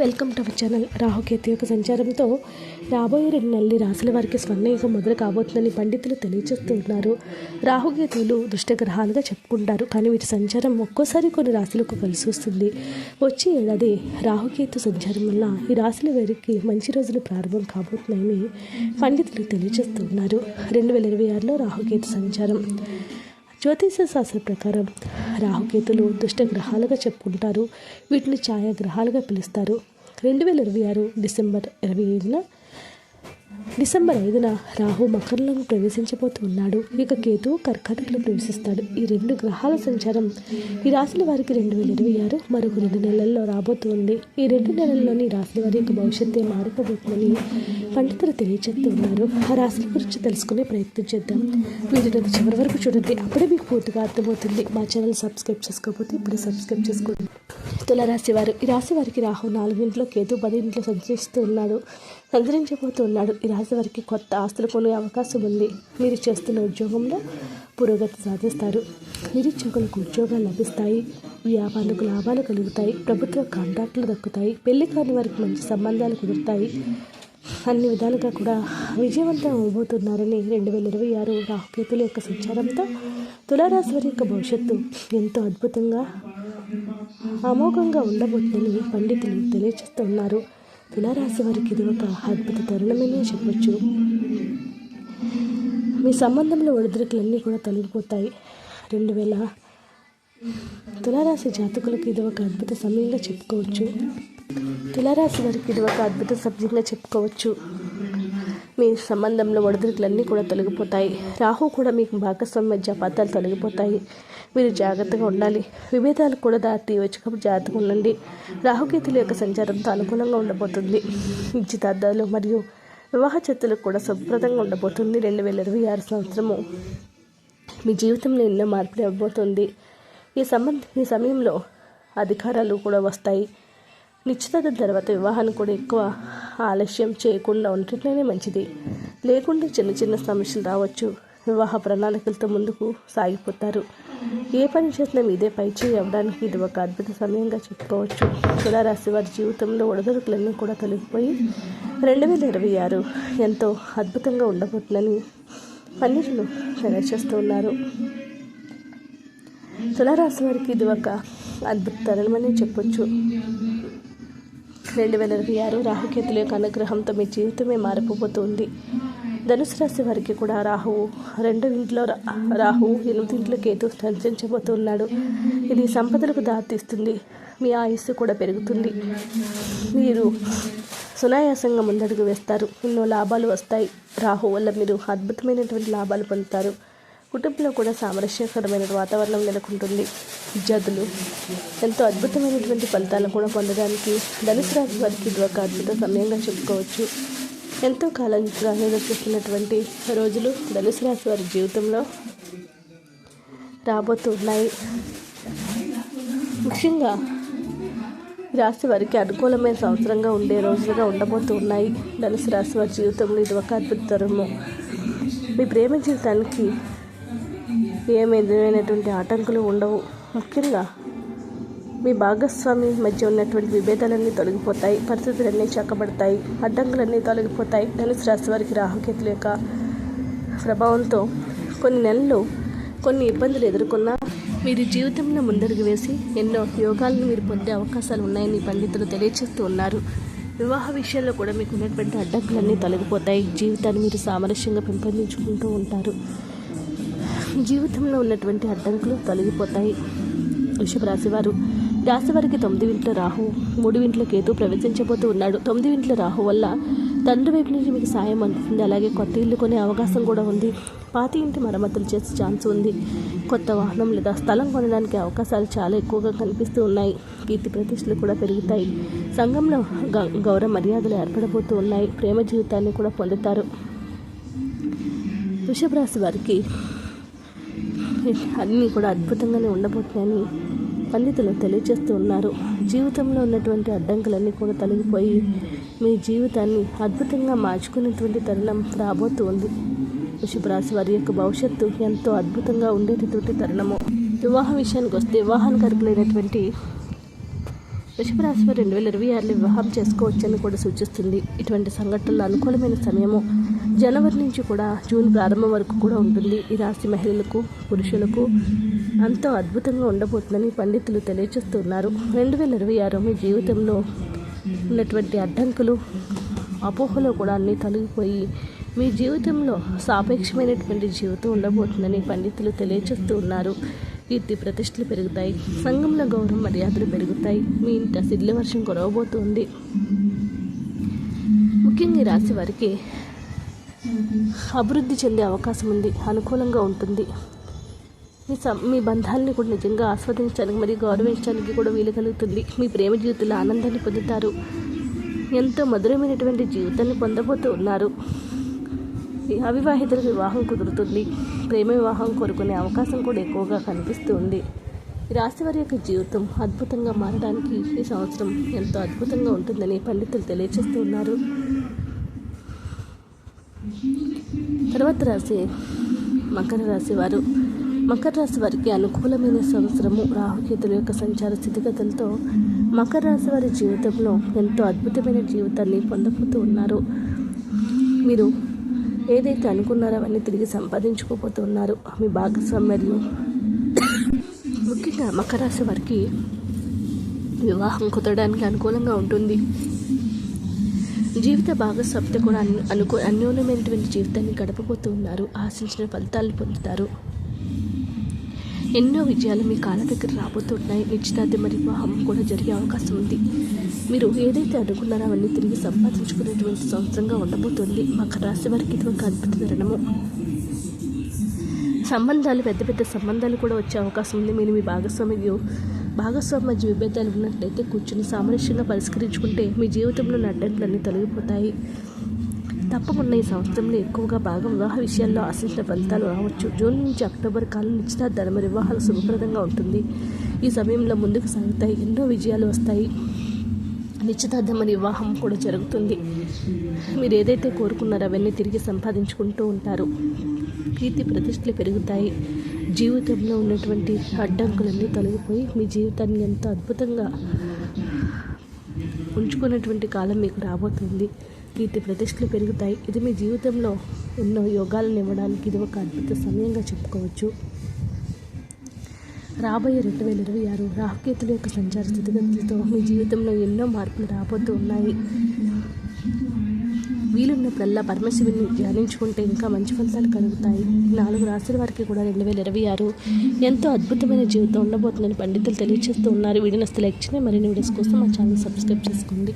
Welcome to our channel Rahu Ketu యొక్క సంచారంతో రాబోయే రెండు నెలలు రాశుల వారికి స్వర్ణయుగం మొదలు కాబోతుందని పండితులు తెలియజేస్తున్నారు. రాహుకేతులు రాహుకేతువులు దుష్టగ్రహాలుగా చెప్పుకుంటారు కానీ వీటి సంచారం ఒక్కోసారి కొన్ని రాశులకు కలిసి వస్తుంది. వచ్చే ఏడాది రాహుకేతు సంచారం వల్ల ఈ రాశుల వారికి మంచి రోజులు ప్రారంభం కాబోతున్నాయని పండితులు తెలియజేస్తున్నారు. రెండు వేల ఇరవై ఆరులో రాహుకేతు సంచారం. జ్యోతిష శాస్త్ర ప్రకారం రాహుకేతులు దుష్ట గ్రహాలుగా చెప్పుకుంటారు. వీటిని ఛాయాగ్రహాలుగా పిలుస్తారు. రెండు వేల ఇరవై ఆరు డిసెంబర్ ఇరవై ఐదున డిసెంబర్ ఐదున రాహు మకరంలో ప్రవేశించబోతున్నాడు. ఇక కేతు కర్కాటకలో ప్రవేశిస్తాడు. ఈ రెండు గ్రహాల సంచారం ఈ రాశుల వారికి రెండు వేల ఇరవై ఆరు మరొక రెండు నెలల్లో రాబోతుంది. ఈ రెండు నెలల్లోని రాశుల వారి యొక్క భవిష్యత్తే మారిపోబోతుందని పండితులు తెలియజేస్తున్నారు. ఆ రాశుల గురించి తెలుసుకునే ప్రయత్నం చేద్దాం. వీటిని చివరి వరకు చూడండి. అప్పుడే మీకు పూర్తిగా అర్థమవుతుంది. మా ఛానల్ సబ్స్క్రైబ్ చేసుకోకపోతే ఇప్పుడే సబ్స్క్రైబ్ చేసుకోండి. తులరాశి వారు ఈ రాశి వారికి రాహు నాలుగింట్లో కేతు పదింట్లో సంచరిస్తూ ఉన్నాడు. సంచరించబోతున్నాడు ఈ రాశి వారికి కొత్త ఆస్తులు కొనే అవకాశం ఉంది. మీరు చేస్తున్న ఉద్యోగంలో పురోగతి సాధిస్తారు. నిరుద్యోగులకు ఉద్యోగాలు లభిస్తాయి. వ్యాపారులకు లాభాలు కలుగుతాయి. ప్రభుత్వ కాంట్రాక్టులు దక్కుతాయి. పెళ్ళి కాని వారికి మంచి సంబంధాలు కుదురుతాయి. అన్ని విధాలుగా కూడా విజయవంతం అవబోతున్నారని రెండు వేల ఇరవై ఆరు రాహుకేతుల యొక్క సంచారంతో తులారాశి వారి యొక్క భవిష్యత్తు ఎంతో అద్భుతంగా అమోఘంగా ఉండబోతుందని పండితులు తెలియజేస్తున్నారు. తులారాశి వారికి ఇది ఒక అద్భుత తరుణమనే చెప్పొచ్చు. మీ సంబంధంలో ఒడిదుడుకులన్నీ కూడా తొలగిపోతాయి. రెండు వేల తులారాశి జాతకులకు ఇది ఒక అద్భుత సమయంగా చెప్పుకోవచ్చు. తులారాశి వారికి ఇది ఒక అద్భుత సబ్జెక్ట్గా చెప్పుకోవచ్చు. మీ సంబంధంలో ఒడిదుడుకులన్నీ కూడా తొలగిపోతాయి. రాహు కూడా మీకు భాగస్వామి మధ్య అపార్థాలు తొలగిపోతాయి. మీరు జాగ్రత్తగా ఉండాలి. విభేదాలు కూడా దారి తీయవచ్చు జాగ్రత్తగా ఉండండి. రాహుకేతుల యొక్క సంచారంతో అనుకూలంగా ఉండబోతుంది. నిశ్చితార్థాలు మరియు వివాహ చర్చలకు కూడా శుభ్రతంగా ఉండబోతుంది రెండు వేల ఇరవై ఆరు సంవత్సరము. మీ జీవితంలో ఎన్నో మార్పులు ఇవ్వబోతుంది ఈ సంబంధ ఈ సమయంలో అధికారాలు కూడా వస్తాయి. నిశ్చితార్థం తర్వాత వివాహాన్ని కూడా ఎక్కువ ఆలస్యం చేయకుండా ఉండటమే మంచిది. లేకుంటే చిన్న చిన్న సమస్యలు రావచ్చు. వివాహ ప్రణాళికలతో ముందుకు సాగిపోతారు. ఏ పని చేసినా మీదే పైచేయి అవ్వడానికి ఇది ఒక అద్భుత సమయంగా చెప్పుకోవచ్చు. తులారాశి వారి జీవితంలో ఒడదొడుకులన్నీ కూడా తొలగిపోయి రెండు వేల ఇరవై ఆరు ఎంతో అద్భుతంగా ఉండబోతుందని పన్నీరులు తెలియజేస్తూ ఉన్నారు. తులారాశి వారికి ఇది ఒక అద్భుత తరుణమని చెప్పొచ్చు. రెండు వేల ఇరవై ఆరు రాహుకేతుల యొక్క అనుగ్రహంతో మీ జీవితమే మారిపోబోతుంది. ధనుసు రాశి వారికి కూడా రాహువు రెండు ఇంట్లో రాహువు ఎనిమిది ఇంట్లో కేతు సంచరించబోతున్నాడు. ఇది సంపదలకు దారితీస్తుంది. మీ ఆయుస్సు కూడా పెరుగుతుంది. మీరు సునాయాసంగా ముందడుగు వేస్తారు. ఎన్నో లాభాలు వస్తాయి. రాహు వల్ల మీరు అద్భుతమైనటువంటి లాభాలు పొందుతారు. కుటుంబంలో కూడా సామరస్యకరమైన వాతావరణం నెలకొంటుంది. విద్యార్థులు ఎంతో అద్భుతమైనటువంటి ఫలితాలను కూడా పొందడానికి ధనుసు రాశి వారికి ఇది ఒక అద్భుత సమయంగా చెప్పుకోవచ్చు. ఎంతో కాలంగా ఎదురుచూస్తున్నటువంటి రోజులు ధనుసు రాశి వారి జీవితంలో రాబోతున్నాయి. ముఖ్యంగా రాశి వారికి అనుకూలమైన సంవత్సరంగా ఉండే రోజులుగా ఉండబోతున్నాయి. ధనుసు రాశి వారి జీవితంలో ఇది ఒక అద్భుత తరము మీ ప్రేమ జీవితానికి ఏ విధమైనటువంటి ఆటంకులు ఉండవు. ముఖ్యంగా మీ భాగస్వామి మధ్య ఉన్నటువంటి విభేదాలన్నీ తొలగిపోతాయి పరిస్థితులన్నీ చక్కబడతాయి అడ్డంకులన్నీ తొలగిపోతాయి. ధనుసు రాశి వారికి రాహుకేతుల యొక్క ప్రభావంతో కొన్ని నెలలు కొన్ని ఇబ్బందులు ఎదుర్కొన్నా మీరు జీవితంలో ముందడుగు వేసి ఎన్నో యోగాలను మీరు పొందే అవకాశాలు ఉన్నాయని పండితులు తెలియజేస్తూ ఉన్నారు. వివాహ విషయంలో కూడా మీకు ఉన్నటువంటి అడ్డంకులన్నీ తొలగిపోతాయి. జీవితాన్ని మీరు సామరస్యంగా పెంపొందించుకుంటూ ఉంటారు. జీవితంలో ఉన్నటువంటి అడ్డంకులు తొలగిపోతాయి. వృషభ రాశివారు వారు రాశి వారికి తొమ్మిది ఇంట్లో రాహు మూడు ఇంట్లో కేతు ప్రవేశించబోతూ ఉన్నాడు. తొమ్మిది ఇంట్లో రాహు వల్ల తండ్రి వైపు నుంచి మీకు సాయం అందుతుంది. అలాగే కొత్త ఇల్లు కొనే అవకాశం కూడా ఉంది. పాత ఇంటి మరమ్మతులు చేసే ఛాన్స్ ఉంది. కొత్త వాహనం లేదా స్థలం కొనడానికి అవకాశాలు చాలా ఎక్కువగా కనిపిస్తూ ఉన్నాయి. కీర్తి ప్రతిష్టలు కూడా పెరుగుతాయి. సంఘంలో గ- గౌరవ మర్యాదలు ఏర్పడబోతూ ఉన్నాయి. ప్రేమ జీవితాన్ని కూడా పొందుతారు. వృషభ రాశి వారికి అన్నీ కూడా అద్భుతంగానే ఉండబోతున్నాయని పండితులు తెలియజేస్తూ ఉన్నారు. జీవితంలో ఉన్నటువంటి అడ్డంకులన్నీ కూడా తొలగిపోయి మీ జీవితాన్ని అద్భుతంగా మార్చుకునేటువంటి తరుణం రాబోతూ ఉంది. వృషభరాశి వారి యొక్క భవిష్యత్తు ఎంతో అద్భుతంగా ఉండేటటువంటి తరుణము. వివాహ విషయానికి వస్తే వివాహానికి అర్హులైనటువంటి వృషభ రెండు వేల ఇరవై ఆరులో వివాహం చేసుకోవచ్చని కూడా సూచిస్తుంది. ఇటువంటి సంఘటనలు అనుకూలమైన సమయము జనవరి నుంచి కూడా జూన్ ప్రారంభం వరకు కూడా ఉంటుంది. ఈ రాశి మహిళలకు పురుషులకు అంతో అద్భుతంగా ఉండబోతుందని పండితులు తెలియజేస్తున్నారు. రెండు వేల ఇరవై ఆరు మీ జీవితంలో ఉన్నటువంటి అడ్డంకులు అపోహలో కూడా అన్నీ తొలగిపోయి మీ జీవితంలో సాపేక్షమైనటువంటి జీవితం ఉండబోతుందని పండితులు తెలియజేస్తూ ఉన్నారు కీర్తి ప్రతిష్టలు పెరుగుతాయి సంఘంలో గౌరవం మర్యాదలు పెరుగుతాయి. మీ ఇంట సిడ్ల వర్షం కురవబోతుంది. ముఖ్యంగా ఈ రాశి వారికి అభివృద్ధి చెందే అవకాశం ఉంది అనుకూలంగా ఉంటుంది. మీ సం మీ బంధాలని కూడా నిజంగా ఆస్వాదించడానికి మరియు గౌరవించడానికి కూడా వీలు కలుగుతుంది. మీ ప్రేమ జీవితంలో ఆనందాన్ని పొందుతారు. ఎంతో మధురమైనటువంటి జీవితాన్ని పొందబోతూ ఉన్నారు ఈ అవివాహితులకు వివాహం కుదురుతుంది. ప్రేమ వివాహం కోరుకునే అవకాశం కూడా ఎక్కువగా కనిపిస్తుంది. ఈ రాశి వారి యొక్క జీవితం అద్భుతంగా మారడానికి ఈ సంవత్సరం ఎంతో అద్భుతంగా ఉంటుందని పండితులు తెలియజేస్తూ ఉన్నారు తర్వాత రాశి మకర రాశి వారు. మకర రాశి వారికి అనుకూలమైన సంవత్సరము రాహుకేతుల యొక్క సంచార స్థితిగతులతో మకర రాశి వారి జీవితంలో ఎంతో అద్భుతమైన జీవితాన్ని పొందబోతూ ఉన్నారు. మీరు ఏదైతే అనుకున్నారో అవన్నీ తిరిగి సంపాదించుకోబోతున్నారు. మీ భాగస్వామ్యులు ముఖ్యంగా మకర రాశి వారికి వివాహం కుదరడానికి అనుకూలంగా ఉంటుంది. జీవిత భాగస్వామితో కూడా అను అనుకూ అన్యోన్యమైనటువంటి జీవితాన్ని గడపబోతున్నారు. ఆశించిన ఫలితాలను పొందుతారు. ఎన్నో విజయాలు మీ కాళ్ళ దగ్గర రాబోతున్నాయి. నిశ్చితార్థం మరియు వివాహం కూడా జరిగే అవకాశం ఉంది. మీరు ఏదైతే అనుకున్నారో అవన్నీ తిరిగి సంపాదించుకునేటువంటి సంవత్సరంగా ఉండబోతుంది. మకర రాశి వారికి ఇది ఒక అద్భుత తరుణము. సంబంధాలు పెద్ద పెద్ద సంబంధాలు కూడా వచ్చే అవకాశం ఉంది. మీరు మీ భాగస్వామి భాగస్వామి మధ్య విభేదాలు ఉన్నట్లయితే కూర్చుని సామరస్యంగా పరిష్కరించుకుంటే మీ జీవితంలో అడ్డంకులన్నీ తొలగిపోతాయి. తప్పకుండా ఈ సంవత్సరంలో ఎక్కువగా భాగం వివాహ విషయాల్లో ఆశించిన ఫలితాలు రావచ్చు. జూన్ నుంచి అక్టోబర్ కాలం నిశ్చితార్థాలు మరి వివాహాలు శుభప్రదంగా ఉంటుంది. ఈ సమయంలో ముందుకు సాగుతాయి. ఎన్నో విజయాలు వస్తాయి. నిశ్చితార్థం మరియు వివాహం కూడా జరుగుతుంది. మీరు ఏదైతే కోరుకున్నారో అవన్నీ తిరిగి సంపాదించుకుంటూ ఉంటారు. కీర్తి ప్రతిష్టలు పెరుగుతాయి. జీవితంలో ఉన్నటువంటి అడ్డంకులన్నీ తొలగిపోయి మీ జీవితాన్ని ఎంతో అద్భుతంగా ఉంచుకున్నటువంటి కాలం మీకు రాబోతుంది. కీర్తి ప్రతిష్టలు పెరుగుతాయి. ఇది మీ జీవితంలో ఎన్నో యోగాలను ఇవ్వడానికి ఇది ఒక అద్భుత సమయంగా చెప్పుకోవచ్చు. రాబోయే రెండు వేల ఇరవై ఆరు రాహుకేతుల యొక్క సంచార స్థితిగతులతో మీ జీవితంలో ఎన్నో మార్పులు రాబోతూ ఉన్నాయి. వీలున్నప్పుడల్లా పరమశివుని ధ్యానించుకుంటే ఇంకా మంచి ఫలితాలు కలుగుతాయి. నాలుగు రాశుల వారికి కూడా రెండు వేల ఇరవై ఆరు ఎంతో అద్భుతమైన జీవితం ఉండబోతుందని పండితులు తెలియజేస్తూ ఉన్నారు. వీడియో నస్తే లైక్ చేయండి మరిన్ని వీడియోస్ కోసం మా ఛానల్ సబ్స్క్రైబ్ చేసుకోండి.